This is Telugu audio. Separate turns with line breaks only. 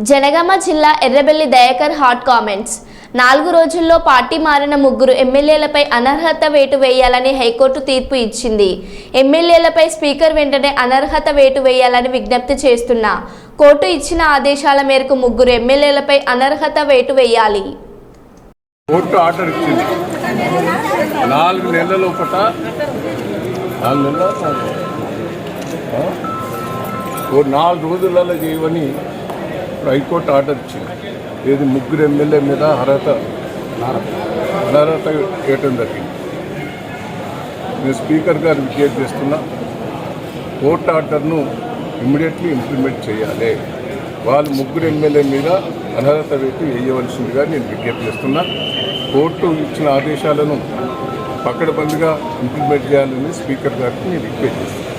జనగామ జిల్లా ఎర్రబెల్లి దయాకర్ హాట్ కామెంట్స్. నాలుగు రోజుల్లో పార్టీ మారిన ముగ్గురు ఎమ్మెల్యేలపై అనర్హత వేటు వేయాలని హైకోర్టు తీర్పు ఇచ్చింది. ఎమ్మెల్యేలపై స్పీకర్ వెంటనే అనర్హత వేటు వేయాలని విజ్ఞప్తి చేస్తున్నా. కోర్టు ఇచ్చిన ఆదేశాల మేరకు ముగ్గురు ఎమ్మెల్యేలపై అనర్హత వేటు వేయాలి.
కోర్టు ఆర్డర్ ఇచ్చింది. నాలుగు నెలల లోపట నాలుగు నెలల నాలుగు రోజులలో చేయవని ఇప్పుడు హైకోర్టు ఆర్డర్ ఇచ్చింది. ఏది ముగ్గురు ఎమ్మెల్యే మీద అర్హత అనర్హత చేయటం జరిగింది. నేను స్పీకర్ గారు విజ్ఞప్తి చేస్తున్నా కోర్టు ఆర్డర్ను ఇమ్మీడియట్లీ ఇంప్లిమెంట్ చేయాలి. వాళ్ళు ముగ్గురు ఎమ్మెల్యే మీద అనర్హత పెట్టి వేయవలసిందిగా నేను విజ్ఞప్తి చేస్తున్నా. కోర్టు ఇచ్చిన ఆదేశాలను పకడ్బందీగా ఇంప్లిమెంట్ చేయాలని స్పీకర్ గారికి నేను రిక్వెస్ట్ చేస్తున్నాను